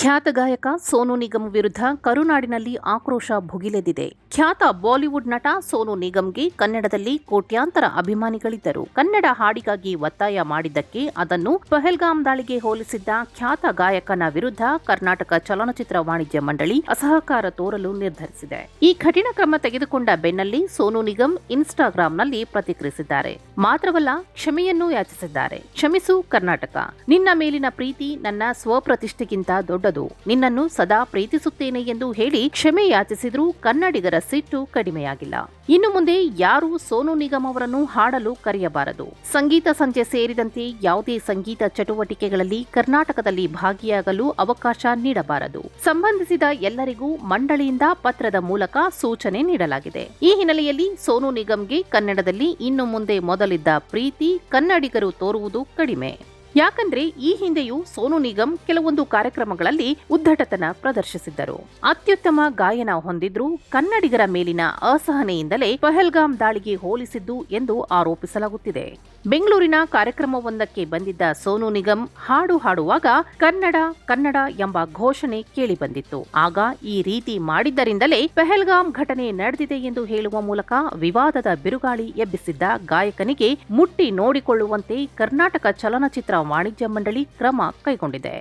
ಖ್ಯಾತ ಗಾಯಕ ಸೋನು ನಿಗಮ್ ವಿರುದ್ಧ ಕರುನಾಡಿನಲ್ಲಿ ಆಕ್ರೋಶ ಭುಗಿಲೆದಿದೆ. ಖ್ಯಾತ ಬಾಲಿವುಡ್ ನಟ ಸೋನು ನಿಗಮ್ಗೆ ಕನ್ನಡದಲ್ಲಿ ಕೋಟ್ಯಾಂತರ ಅಭಿಮಾನಿಗಳಿದ್ದರು. ಕನ್ನಡ ಹಾಡಿಗಾಗಿ ಒತ್ತಾಯ ಮಾಡಿದ್ದಕ್ಕೆ ಅದನ್ನು ಪಹಲ್ಗಾಮ್ ದಾಳಿಗೆ ಹೋಲಿಸಿದ್ದ ಖ್ಯಾತ ಗಾಯಕನ ವಿರುದ್ಧ ಕರ್ನಾಟಕ ಚಲನಚಿತ್ರ ವಾಣಿಜ್ಯ ಮಂಡಳಿ ಅಸಹಕಾರ ತೋರಲು ನಿರ್ಧರಿಸಿದೆ. ಈ ಕಠಿಣ ಕ್ರಮ ತೆಗೆದುಕೊಂಡ ಬೆನ್ನಲ್ಲೇ ಸೋನು ನಿಗಮ್ ಇನ್ಸ್ಟಾಗ್ರಾಂನಲ್ಲಿ ಪ್ರತಿಕ್ರಿಯಿಸಿದ್ದಾರೆ. ಮಾತ್ರವಲ್ಲ ಕ್ಷಮೆಯನ್ನು ಯಾಚಿಸಿದ್ದಾರೆ. ಕ್ಷಮಿಸು ಕರ್ನಾಟಕ. ನಿನ್ನ ಮೇಲಿನ ಪ್ರೀತಿ ನನ್ನ ಸ್ವಪ್ರತಿಷ್ಠೆಗಿಂತ ದೊಡ್ಡದು. ನಿನ್ನನ್ನು ಸದಾ ಪ್ರೀತಿಸುತ್ತೇನೆ ಎಂದು ಹೇಳಿ ಕ್ಷಮೆ ಯಾಚಿಸಿದ್ರೂ ಕನ್ನಡಿಗರ ಸಿಟ್ಟು ಕಡಿಮೆಯಾಗಿಲ್ಲ. ಇನ್ನು ಮುಂದೆ ಯಾರೂ ಸೋನು ನಿಗಮ್ ಅವರನ್ನು ಹಾಡಲು ಕರೆಯಬಾರದು. ಸಂಗೀತ ಸಂಜೆ ಸೇರಿದಂತೆ ಯಾವುದೇ ಸಂಗೀತ ಚಟುವಟಿಕೆಗಳಲ್ಲಿ ಕರ್ನಾಟಕದಲ್ಲಿ ಭಾಗಿಯಾಗಲು ಅವಕಾಶ ನೀಡಬಾರದು. ಸಂಬಂಧಿಸಿದ ಎಲ್ಲರಿಗೂ ಮಂಡಳಿಯಿಂದ ಪತ್ರದ ಮೂಲಕ ಸೂಚನೆ ನೀಡಲಾಗಿದೆ. ಈ ಹಿನ್ನೆಲೆಯಲ್ಲಿ ಸೋನು ನಿಗಮ್ಗೆ ಕನ್ನಡದಲ್ಲಿ ಇನ್ನು ಮುಂದೆ ಮೊದಲಿದ್ದ ಪ್ರೀತಿ ಕನ್ನಡಿಗರು ತೋರುವುದು ಕಡಿಮೆ. ಯಾಕಂದ್ರೆ ಈ ಹಿಂದೆಯೂ ಸೋನು ನಿಗಮ್ ಕೆಲವೊಂದು ಕಾರ್ಯಕ್ರಮಗಳಲ್ಲಿ ಉದ್ದಟತನ ಪ್ರದರ್ಶಿಸಿದ್ದರು. ಅತ್ಯುತ್ತಮ ಗಾಯನ ಹೊಂದಿದ್ರೂ ಕನ್ನಡಿಗರ ಮೇಲಿನ ಅಸಹನೆಯಿಂದಲೇ ಪಹಲ್ಗಾಮ್ ದಾಳಿಗೆ ಹೋಲಿಸಿದ್ದು ಎಂದು ಆರೋಪಿಸಲಾಗುತ್ತಿದೆ. ಬೆಂಗಳೂರಿನ ಕಾರ್ಯಕ್ರಮವೊಂದಕ್ಕೆ ಬಂದಿದ್ದ ಸೋನು ನಿಗಮ್ ಹಾಡು ಹಾಡುವಾಗ ಕನ್ನಡ ಕನ್ನಡ ಎಂಬ ಘೋಷಣೆ ಕೇಳಿಬಂದಿತ್ತು. ಆಗ ಈ ರೀತಿ ಮಾಡಿದ್ದರಿಂದಲೇ ಪೆಹಲ್ಗಾಮ್ ಘಟನೆ ನಡೆದಿದೆ ಎಂದು ಹೇಳುವ ಮೂಲಕ ವಿವಾದದ ಬಿರುಗಾಳಿ ಎಬ್ಬಿಸಿದ್ದ ಗಾಯಕನಿಗೆ ಮುಟ್ಟಿ ನೋಡಿಕೊಳ್ಳುವಂತೆ ಕರ್ನಾಟಕ ಚಲನಚಿತ್ರ ವಾಣಿಜ್ಯ ಮಂಡಳಿ ಕ್ರಮ ಕೈಗೊಂಡಿದೆ.